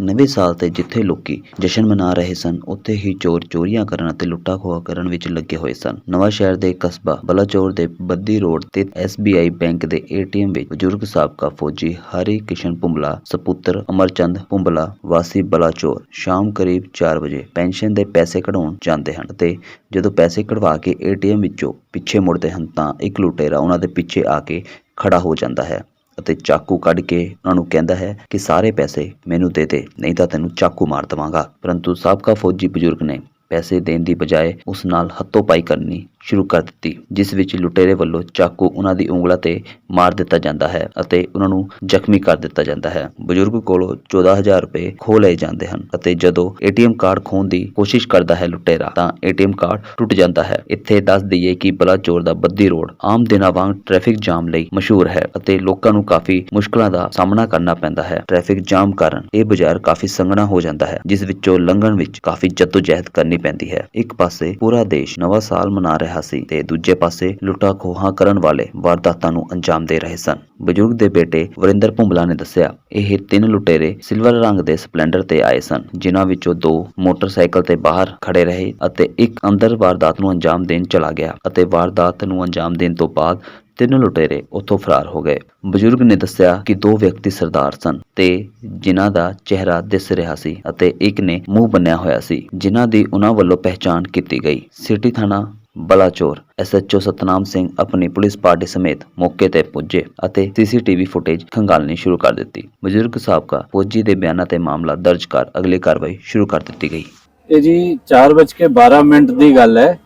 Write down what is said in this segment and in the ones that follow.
ਨਵੇਂ ਸਾਲ ਤੇ ਜਿੱਥੇ ਲੋਕੀ ਜਸ਼ਨ ਮਨਾ ਰਹੇ ਸਨ, ਉੱਥੇ ਹੀ ਚੋਰ ਚੋਰੀਆਂ ਕਰਨ ਅਤੇ ਲੁੱਟਾ ਖੋਹਾ ਕਰਨ ਵਿੱਚ ਲੱਗੇ ਹੋਏ ਸਨ। ਨਵਾਂ ਸ਼ਹਿਰ ਦੇ ਕਸਬਾ ਬਲਾਚੌਰ ਦੇ ਬੱਦੀ ਰੋਡ ਤੇ SBI ਬੈਂਕ ਦੇ ATM ਵਿੱਚ ਬਜ਼ੁਰਗ ਸਾਬਕਾ ਫੌਜੀ ਹਰੀ ਕਿਸ਼ਨ ਪੁੰਬਲਾ, ਸਪੁੱਤਰ ਅਮਰਚੰਦ ਪੁੰਬਲਾ, ਵਾਸੀ ਬਲਾਚੌਰ ਸ਼ਾਮ ਕਰੀਬ 4 ਵਜੇ ਪੈਨਸ਼ਨ ਦੇ ਪੈਸੇ ਕਢਾਉਣ ਜਾਂਦੇ ਹਨ ਅਤੇ ਜਦੋਂ ਪੈਸੇ ਕਢਵਾ ਕੇ ATM ਵਿੱਚੋਂ ਪਿੱਛੇ ਮੁੜਦੇ ਹਨ ਤਾਂ ਇੱਕ ਲੁਟੇਰਾ ਉਹਨਾਂ ਦੇ ਪਿੱਛੇ ਆ ਕੇ ਖੜਾ ਹੋ ਜਾਂਦਾ ਹੈ। ਅਤੇ ਚਾਕੂ ਕੱਢ ਕੇ ਉਹਨਾਂ ਨੂੰ ਕਹਿੰਦਾ ਹੈ ਕਿ ਸਾਰੇ ਪੈਸੇ ਮੈਨੂੰ ਦੇ ਦੇ, ਨਹੀਂ ਤਾਂ ਤੈਨੂੰ ਚਾਕੂ ਮਾਰ ਦਵਾਂਗਾ। ਪਰੰਤੂ ਸਾਬਕਾ ਫੌਜੀ ਬਜ਼ੁਰਗ ਨੇ ਪੈਸੇ ਦੇਣ ਦੀ ਬਜਾਏ ਉਸ ਨਾਲ ਹੱਥੋਂ-ਪਾਈ ਕਰਨੀ ਸ਼ੁਰੂ ਕਰ ਦਿੱਤੀ, ਜਿਸ ਵਿੱਚ ਲੁਟੇਰੇ ਵੱਲੋਂ ਚਾਕੂ ਉਹਨਾਂ ਦੀ ਉਂਗਲਾਂ ਤੇ ਮਾਰ ਦਿੱਤਾ ਜਾਂਦਾ ਹੈ ਅਤੇ ਉਹਨਾਂ ਨੂੰ ਜ਼ਖਮੀ ਕਰ ਦਿੱਤਾ ਜਾਂਦਾ ਹੈ। ਬਜ਼ੁਰਗ ਕੋਲੋਂ 14000 ਰੁਪਏ ਖੋਹ ਲਏ ਜਾਂਦੇ ਹਨ ਅਤੇ ਜਦੋਂ ATM ਕਾਰਡ ਖੋਹਣ ਦੀ ਕੋਸ਼ਿਸ਼ ਕਰਦਾ ਹੈ ਲੁਟੇਰਾ, ਤਾਂ ATM ਕਾਰਡ ਟੁੱਟ ਜਾਂਦਾ ਹੈ। ਇੱਥੇ ਦੱਸ ਦਈਏ ਕਿ ਬਲਾਚੌਰ ਦਾ ਬੱਦੀ ਰੋਡ ਆਮ ਦਿਨਾਂ ਵਾਂਗ ਟ੍ਰੈਫਿਕ ਜਾਮ ਲਈ ਮਸ਼ਹੂਰ ਹੈ ਅਤੇ ਲੋਕਾਂ ਨੂੰ ਕਾਫੀ ਮੁਸ਼ਕਲਾਂ ਦਾ ਸਾਹਮਣਾ ਕਰਨਾ ਪੈਂਦਾ ਹੈ। ਟ੍ਰੈਫਿਕ ਜਾਮ ਕਾਰਨ ਇਹ ਬਾਜ਼ਾਰ ਕਾਫੀ ਸੰਘਣਾ ਹੋ ਜਾਂਦਾ ਹੈ, ਜਿਸ ਵਿੱਚੋਂ ਲੰਘਣ ਵਿੱਚ ਕਾਫੀ ਜਹਿਦ ਕਰਨੀ ਪੈਂਦੀ ਹੈ। ਇੱਕ ਪਾਸੇ ਪੂਰਾ ਦੇਸ਼ ਨਵਾਂ ਸਾਲ ਮਨਾ ਰਿਹਾ ਸੀ ਤੇ ਦੂਜੇ ਪਾਸੇ ਲੁੱਟਾ ਖੋਹਾਂ ਕਰਨ ਵਾਲੇ ਵਾਰਦਾਤਾਂ ਨੂੰ ਅੰਜਾਮ ਦੇ ਰਹੇ ਸਨ। ਬਜ਼ੁਰਗ ਦੇ ਬੇਟੇ ਵਰਿੰਦਰ ਭੁੰਬਲਾ ਨੇ ਦੱਸਿਆ, ਇਹ ਤਿੰਨ ਲੁਟੇਰੇ ਸਿਲਵਰ ਰੰਗ ਦੇ ਸਪਲੈਂਡਰ ਤੇ ਆਏ ਸਨ, ਜਿਨ੍ਹਾਂ ਵਿੱਚੋਂ ਦੋ ਮੋਟਰਸਾਈਕਲ ਤੇ ਬਾਹਰ ਖੜੇ ਰਹੇ ਅਤੇ ਇੱਕ ਅੰਦਰ ਵਾਰਦਾਤ ਨੂੰ ਅੰਜਾਮ ਦੇਣ ਚਲਾ ਗਿਆ ਅਤੇ ਵਾਰਦਾਤ ਨੂੰ ਅੰਜਾਮ ਦੇਣ ਤੋਂ ਬਾਅਦ ਤਿੰਨ ਲੁਟੇਰੇ ਉੱਥੋਂ ਫਰਾਰ ਹੋ ਗਏ। ਬਜ਼ੁਰਗ ਨੇ ਦੱਸਿਆ ਕਿ ਦੋ ਵਿਅਕਤੀ ਸਰਦਾਰ ਸਨ ਤੇ ਜਿਨ੍ਹਾਂ ਦਾ ਚਿਹਰਾ ਦਿਸ ਰਿਹਾ ਸੀ ਅਤੇ ਇੱਕ ਨੇ ਮੂੰਹ ਬੰਨਿਆ ਹੋਇਆ ਸੀ, ਜਿਨ੍ਹਾਂ ਦੀ ਉਹਨਾਂ ਵੱਲੋਂ ਪਹਿਚਾਣ ਕੀਤੀ ਗਈ। ਸਿਟੀ ਥਾਣਾ ਬਲਾਚੌਰ ਐਸਐਚਓ ਸਤਨਾਮ ਸਿੰਘ ਆਪਣੀ ਪੁਲਿਸ ਪਾਰਟੀ ਸਮੇਤ ਮੌਕੇ ਤੇ ਪੁੱਜੇ ਅਤੇ ਸੀਸੀਟੀਵੀ ਫੁਟੇਜ ਖੰਗਾਲਣੀ ਸ਼ੁਰੂ ਕਰ ਦਿੱਤੀ ਬਜ਼ੁਰਗ ਸਾਬਕਾ ਫੌਜੀ ਦੇ ਬਿਆਨਾਂ ਤੇ ਮਾਮਲਾ ਦਰਜ ਕਰ ਅਗਲੀ ਕਾਰਵਾਈ ਸ਼ੁਰੂ ਕਰ ਦਿੱਤੀ ਗਈ ਇਹ ਜੀ 4:12 ਮਿੰਟ ਦੀ ਗੱਲ ਹੈ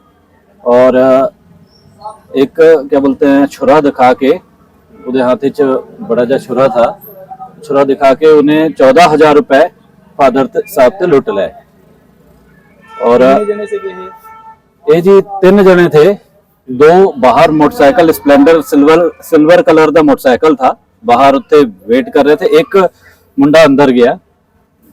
ਔਰ ਇੱਕ क्या बोलते हैं छुरा दिखा के ਉਹਦੇ ਹੱਥ 'ਚ ਬੜਾ ਜਿਹਾ ਛੁਰਾ ਥਾ ਛੁਰਾ ਦਿਖਾ ਕੇ ਉਹਨੇ 14000 ਰੁਪਏ ਫਾਦਰ ਸਾਹਿਬ ਤੇ ਲੁੱਟ ਲਏ ਔਰ ਇਹ ਜੀ ਤਿੰਨ ਜਣੇ ਥੇ। ਦੋ ਬਾਹਰ motorcycle Splendor silver silver colour ਦਾ ਮੋਟਰਸਾਈਕਲ ਥਾ। ਬਾਹਰ ਉੱਤੇ ਵੇਟ ਕਰ ਰਹੇ ਥੇ। ਇੱਕ ਮੁੰਡਾ ਅੰਦਰ ਗਿਆ।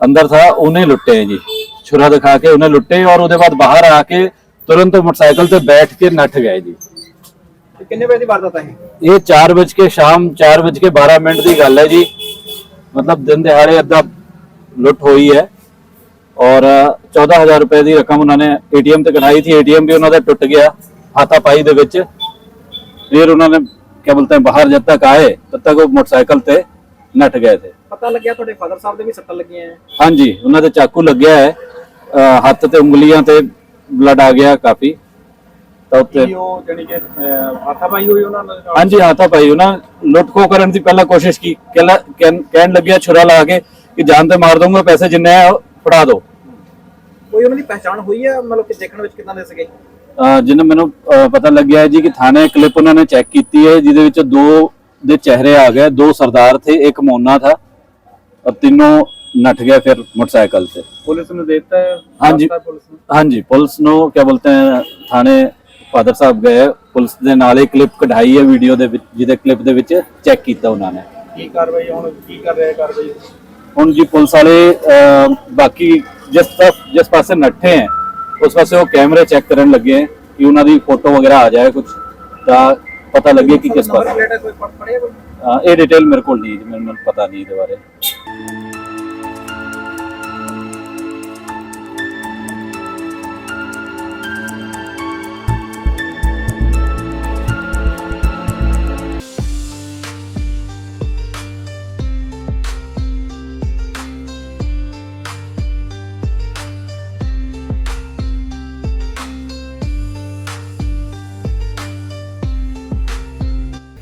ਅੰਦਰ था ਉਹਨੇ ਲੁੱਟੇ ਹੈ ਜੀ। ਛੁਰਾ ਦਿਖਾ ਕੇ ਉਹਨੇ ਲੁੱਟੇ ਔਰ ਉਹਦੇ ਬਾਅਦ ਬਾਹਰ ਆ ਕੇ ਤੁਰੰਤ ਮੋਟਰਸਾਈਕਲ ਤੇ ਬੈਠ ਕੇ ਨੱਠ ਗਏ ਜੀ। ਤੇ ਕਿੰਨੇ ਵਜੇ ਦੀ ਵਾਰਦਾਤ ਹੈ ਇਹ? 4 ਵਜੇ ਕੇ ਸ਼ਾਮ 4 ਵਜੇ ਕੇ 12 ਮਿੰਟ ਦੀ ਗੱਲ ਹੈ ਜੀ। ਮਤਲਬ ਦਿਨ ਦਿਹਾੜੇ ਅੱਧਾ ਲੁੱਟ ਹੋਈ ਹੈ। ਔਰ 14000 ਰੁਪਏ ਦੀ ਰਕਮ ਉਹਨਾਂ ਨੇ ਏਟੀਐਮ ਤੇ ਕਢਾਈ ਸੀ ਏਟੀਐਮ ਵੀ ਉਹਨਾਂ ਦਾ ਟੁੱਟ ਗਿਆ ਹਾਥਾ ਪਾਈ ਦੇ ਵਿੱਚ ਫਿਰ ਉਹਨਾਂ ਨੇ ਕੀ ਬੋਲਤੇ हैं बाहर जब तक आए तब तक वो मोटरसाइकिल ਤੇ ਨੱਠ ਗਏ थे ਪਤਾ ਲੱਗਿਆ ਤੁਹਾਡੇ ਫਾਦਰ ਸਾਹਿਬ ਦੇ ਵੀ ਸੱਟਾਂ ਲੱਗੀਆਂ ਹੈ ਹਾਂਜੀ ਉਹਨਾਂ ਦੇ ਚਾਕੂ ਲੱਗਿਆ ਹੈ ਅਹ ਹੱਥ ਤੇ ਉਂਗਲੀਆਂ ਤੇ ਬਲੱਡ ਆ ਗਿਆ ਕਾਫੀ ਤਾਂ ਉੱਤੇ ਕੀ ਉਹ ਜਾਨੀ ਕਿ ਆਥਾ ਪਾਈ ਹੋਈ ਉਹਨਾਂ ਨਾਲ ਹਾਂਜੀ ਹਾਥਾ ਭਾਈ ਉਹਨਾਂ ਲੁੱਟ ਖੋ ਕਰਨ ਦੀ ਪਹਿਲਾਂ ਕੋਸ਼ਿਸ਼ ਕੀ ਕਹਿਲਾ- ਕਹਿਣ ਕਹਿਣ ਲੱਗਿਆ ਛੁਰਾ ਲਾ ਕੇ ਕਿ ਜਾਨ ਤੇ ਮਾਰ ਦਊਂਗਾ ਪੈਸੇ ਜਿੰਨੇ ਆ ਉਹ ਫੜਾ ਦਿਓ ਕੋਈ ਉਹਨਾਂ ਦੀ ਪਹਿਚਾਣ ਹੋਈ ਹੈ ਮਤਲਬ ਕਿ ਦੇਖਣ ਵਿੱਚ ਕਿਦਾਂ ਦੇ ਸੀਗੇ ਅਹ ਜਿਹਨੂੰ ਮੈਨੂੰ ਅਹ ਪਤਾ ਲੱਗਿਆ ਹੈ ਜੀ ਕਿ ਥਾਣੇ ਕਲਿੱਪ ਉਹਨਾਂ ਨੇ ਚੈੱਕ ਕੀਤੀ ਹੈ ਜਿਹਦੇ ਵਿੱਚ ਦੋ ਦੇ ਚਿਹਰੇ ਆ ਗਏ ਦੋ ਸਰਦਾਰ ਥੇ ਇੱਕ ਮੋਨਾ ਥਾ और तीनों नट गए फिर मोटरसाइकिल से ਪੁਲਿਸ ਨੂੰ ਦੇ ਦਿੱਤਾ ਹੈ हाँ जी ਦੱਸਤਾ ਪੁਲਿਸ ਨੂੰ हाँ जी पुलिस नो क्या बोलते हैं थाने ਫਾਦਰ ਸਾਹਿਬ ਗਏ ਪੁਲਿਸ ਦੇ ਨਾਲ ਹੀ ਕਲਿੱਪ ਕਢਾਈ ਹੈ ਵੀਡੀਓ ਦੇ ਵਿੱਚ ਜਿਹਦੇ ਕਲਿੱਪ ਦੇ ਵਿੱਚ ਚੈੱਕ ਕੀਤਾ ਉਹਨਾਂ ਨੇ ਕੀ ਕਾਰਵਾਈ ਹੁਣ ਕੀ ਕਰ ਰਿਹਾ ਕਾਰਵਾਈ ਹੁਣ ਜੀ ਪੁਲਿਸ ਵਾਲੇ ਅਹ, ਬਾਕੀ ਜਿਸ ਤਰਫ ਜਿਸ ਪਾਸੇ ਨੱਠੇ ਹੈ ਉਸ ਪਾਸੇ ਉਹ ਕੈਮਰੇ ਚੈੱਕ ਕਰਨ ਲੱਗੇ ਹੈ ਕਿ ਉਹਨਾਂ ਦੀ ਫੋਟੋ ਵਗੈਰਾ ਆ ਜਾਏ ਕੁਝ ਤਾਂ ਪਤਾ ਲੱਗੇ ਕਿ ਕਿਸ ਪਾਸੇ। ਇਹ ਡਿਟੇਲ ਮੇਰੇ ਕੋਲ ਨਹੀਂ ਜੀ, ਮੈਨੂੰ ਪਤਾ ਨਹੀਂ ਇਹਦੇ ਬਾਰੇ।